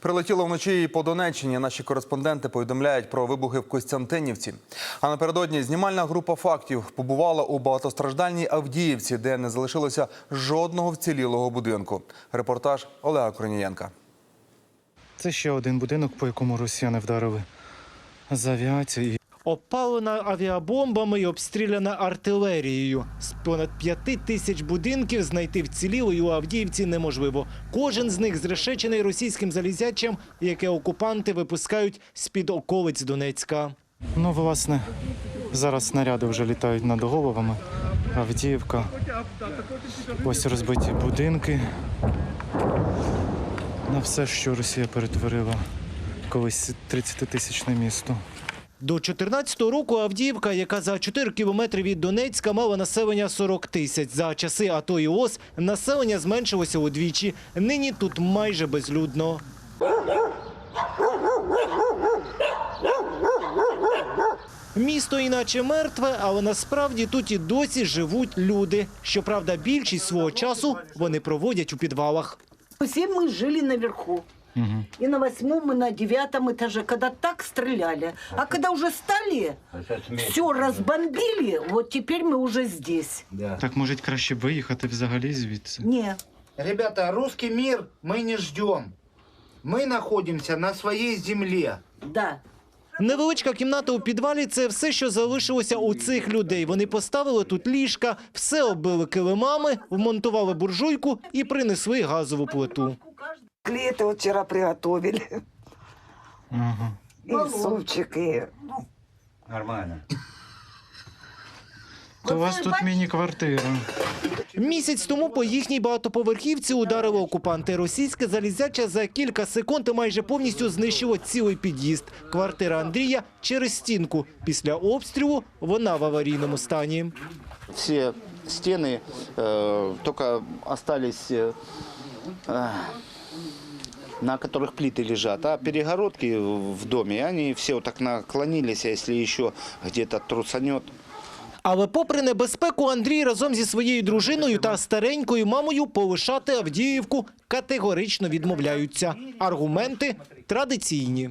Прилетіло вночі і по Донеччині. Наші кореспонденти повідомляють про вибухи в Костянтинівці. А напередодні знімальна група фактів побувала у багатостраждальній Авдіївці, де не залишилося жодного вцілілого будинку. Репортаж Олега Корнієнка. Це ще один будинок, по якому росіяни вдарили з авіації. Опалена авіабомбами і обстріляна артилерією. З понад п'яти тисяч будинків знайти вцілілої у Авдіївці неможливо. Кожен з них зрешечений російським залізячем, яке окупанти випускають з-під околиць Донецька. Ну, власне, зараз снаряди вже літають над головами. Авдіївка. Ось розбиті будинки. На все, що Росія перетворила колись 30-тисячне місто. До 14-го року Авдіївка, яка за 4 кілометри від Донецька, мала населення 40 тисяч. За часи АТО і ООС населення зменшилося удвічі. Нині тут майже безлюдно. Місто іначе мертве, але насправді тут і досі живуть люди. Щоправда, більшість свого часу вони проводять у підвалах. Все мы жили наверху. И на восьмом, и на девятом этаже, когда так стреляли. А когда уже стали, все разбомбили, вот теперь мы уже здесь. Так може краще виїхати взагалі звідси? Не, Ребята, русский мир мы не ждем. Мы находимся на своей земле. да. Невеличка кімната у підвалі це все, що залишилося у цих людей. Вони поставили тут ліжка, все оббили килимами, вмонтували буржуйку і принесли газову плиту. Клеты вот вчера приготовили. Ага. И супчик, и Нормально. То у вас тут міні-квартира. Місяць тому по їхній багатоповерхівці ударили окупанти. Російське залізяче за кілька секунд майже повністю знищило цілий під'їзд. Квартира Андрія через стінку. Після обстрілу вона в аварійному стані. все стены э, только остались, э, э, на которых плиты лежат, а перегородки в доме, они все вот так наклонились, а если еще где-то трусанет, Але попри небезпеку, Андрій разом зі своєю дружиною та старенькою мамою полишати Авдіївку категорично відмовляються. Аргументи традиційні.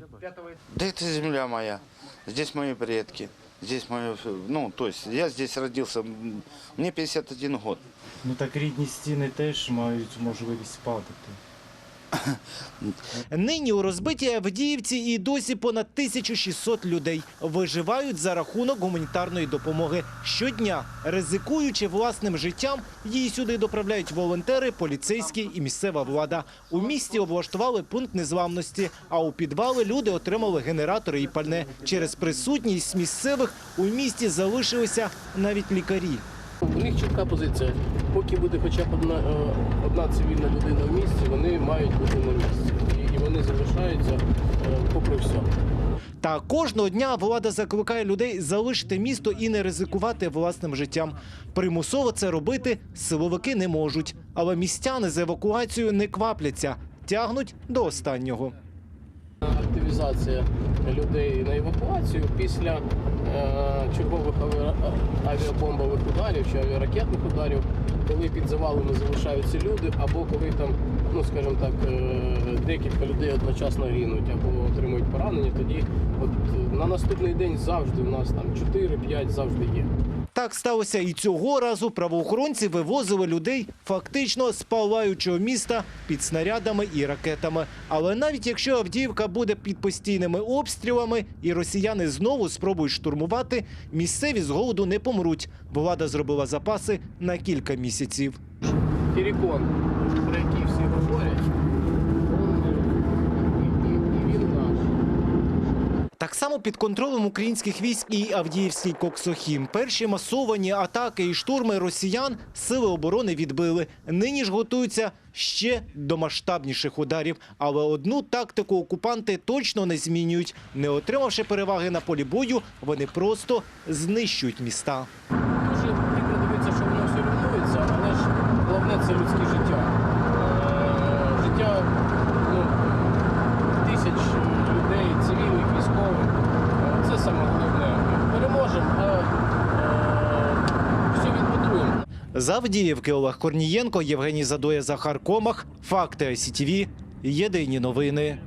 да это земля моя, здесь мои предки, здесь мое, ну, то есть я здесь родился, м, мне 51 год. Ну так рідні стіни теж мають можливість падати. Нині у розбитій Авдіївці і досі понад 1600 людей виживають за рахунок гуманітарної допомоги. Щодня, ризикуючи власним життям, її сюди доправляють волонтери, поліцейські і місцева влада. У місті облаштували пункт незламності, а у підвали люди отримали генератори і пальне. Через присутність місцевих у місті залишилися навіть лікарі. У них чітка позиція. Поки буде хоча б одна, е, одна цивільна людина в місті, вони мають бути на місці. І, вони залишаються е, попри все. Та кожного дня влада закликає людей залишити місто і не ризикувати власним життям. Примусово це робити силовики не можуть, але містяни з евакуацією не квапляться, тягнуть до останнього. Активізація людей на евакуацію після е, чергових авіабомбових ударів чи авіаракетних ударів, коли під завалами залишаються люди, або коли там, ну скажімо так, е, декілька людей одночасно гинуть або отримують поранення, тоді от на наступний день завжди у нас там 4-5 завжди є. Так сталося і цього разу. Правоохоронці вивозили людей фактично з палаючого міста під снарядами і ракетами. Але навіть якщо Авдіївка буде під постійними обстрілами і росіяни знову спробують штурмувати, місцеві з голоду не помруть. Влада зробила запаси на кілька місяців. Терекон, про який всі говорять, і, і, і він наш. Так само під контролем українських військ і Авдіївський Коксохім. Перші масовані атаки і штурми росіян сили оборони відбили. Нині ж готуються ще до масштабніших ударів. Але одну тактику окупанти точно не змінюють. Не отримавши переваги на полі бою, вони просто знищують міста. Дуже прикро дивитися, що воно все руйнується, але ж головне це людське життя. Е, Життя ну, тисяч людей, цивільних, військових. Е, Це саме головне. Переможемо, а е, все відбудуємо. З Авдіївки Олег Корнієнко, Євгеній Задоя, Захар Комах. Факти СІТВ. Єдині новини.